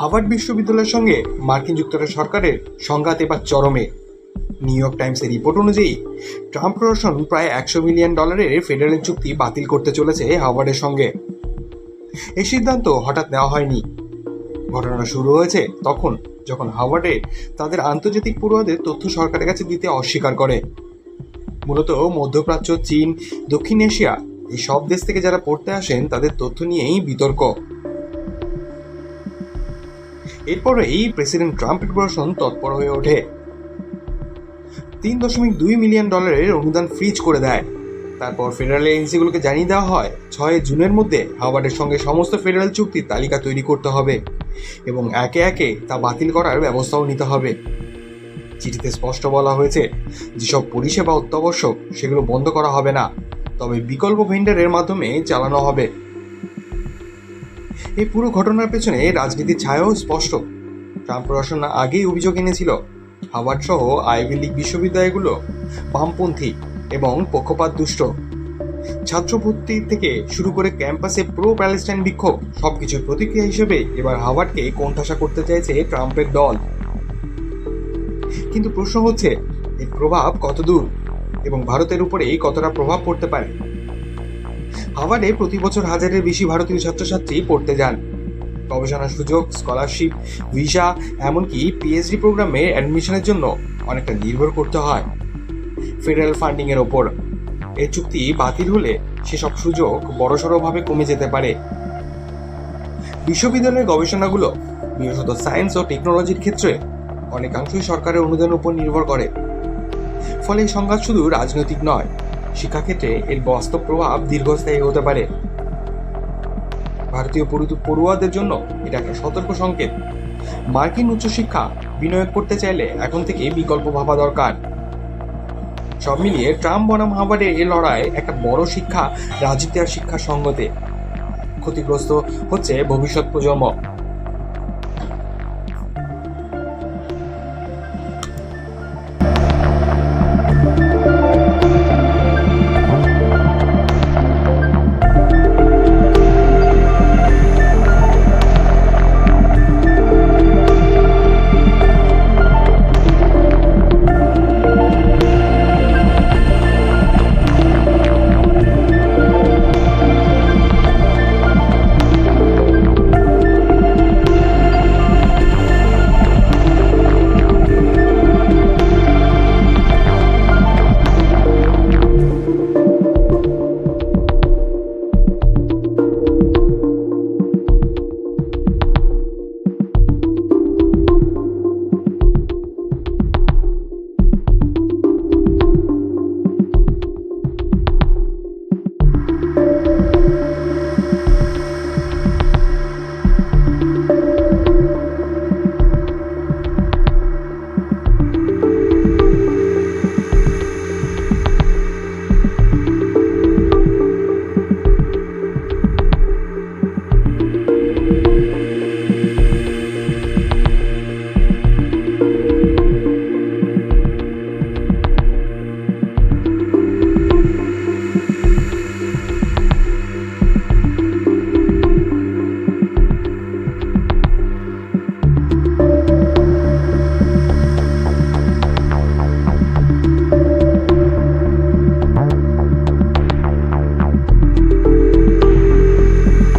Harvard বিশ্ববিদ্যালয়ের সঙ্গে মার্কিন যুক্তরাষ্ট্র সরকারের সংঘাত এবার চরমে। নিউ ইয়র্ক টাইমসের রিপোর্ট অনুযায়ী, ট্রাম্প প্রশাসন প্রায় একশো মিলিয়ন ডলারের ফেডারেল চুক্তি বাতিল করতে চলেছে হার্ভার্ডের সঙ্গে। এই সিদ্ধান্ত হঠাৎ নেওয়া হয়নি। ঘটনা শুরু হয়েছে তখন যখন হার্ভার্ডে তাদের আন্তর্জাতিক পড়ুয়াদের তথ্য সরকারের কাছে দিতে অস্বীকার করে। মূলত মধ্যপ্রাচ্য, চীন, দক্ষিণ এশিয়া এই সব দেশ থেকে যারা পড়তে আসেন তাদের তথ্য নিয়েই বিতর্ক। এরপরেই প্রেসিডেন্ট ট্রাম্পের প্রশাসন তৎপর হয়ে ওঠে। তিন দশমিক দুই মিলিয়ন ডলারের অনুদান ফ্রিজ করে দেয়। তারপর ফেডারেল এজেন্সিগুলোকে জানিয়ে দেওয়া হয়, ছয় জুনের মধ্যে হাওয়ার্ডের সঙ্গে সমস্ত ফেডারেল চুক্তির তালিকা তৈরি করতে হবে এবং একে একে তা বাতিল করার ব্যবস্থাও নিতে হবে। চিঠিতে স্পষ্ট বলা হয়েছে, যেসব পরিষেবা অত্যাবশ্যক সেগুলো বন্ধ করা হবে না, তবে বিকল্প ভেন্ডারের মাধ্যমে চালানো হবে। এই পুরো ঘটনার পেছনে রাজনীতির ছায়াও স্পষ্ট। ট্রাম্প প্রশাসন আগেই অভিযোগ এনেছিল, হাওয়ার্ড সহ আইভি লীগ বিশ্ববিদ্যালয়গুলো বামপন্থী এবং পক্ষপাত দুষ্ট। ছাত্র ভর্তি থেকে শুরু করে ক্যাম্পাসে প্রো প্যালেস্টাইন বিক্ষোভ, সবকিছুর প্রতিক্রিয়া হিসেবে এবার হাওয়ার্ডকে কোণঠাসা করতে চাইছে ট্রাম্পের দল। কিন্তু প্রশ্ন হচ্ছে, এর প্রভাব কতদূর? এবং ভারতের উপরে কতটা প্রভাব পড়তে পারে? হাওয়ার্ডে প্রতি বছর হাজারের বেশি ভারতীয় ছাত্রছাত্রী পড়তে যান। গবেষণার সুযোগ, স্কলারশিপ, ভিসা, এমনকি পিএইচডি প্রোগ্রামে অ্যাডমিশনের জন্য অনেকটা নির্ভর করতে হয় ফেডারেল ফান্ডিং এর ওপর। এই চুক্তি বাতিল হলে সেসব সুযোগ বড়সড়ভাবে কমে যেতে পারে। বিশ্ববিদ্যালয়ের গবেষণাগুলো বিশেষত সায়েন্স ও টেকনোলজির ক্ষেত্রে অনেকাংশই সরকারের অনুদানের উপর নির্ভর করে। ফলে সংঘাত শুধু রাজনৈতিক নয় শিক্ষাক্ষেত্রে এর বাস্তব প্রভাব দীর্ঘস্থায়ী হতে পারে। ভারতীয় পড়ুয়াদের জন্য এটা একটা সতর্ক সংকেত। মার্কিন উচ্চশিক্ষা বিনিয়োগ করতে চাইলে এখন থেকে বিকল্প ভাবা দরকার। সব মিলিয়ে ট্রাম্প বনাম হার্ভার্ডের এ লড়াই একটা বড় শিক্ষা রাজনীতি আর শিক্ষার সঙ্গতে ক্ষতিগ্রস্ত হচ্ছে ভবিষ্যৎ প্রজন্ম।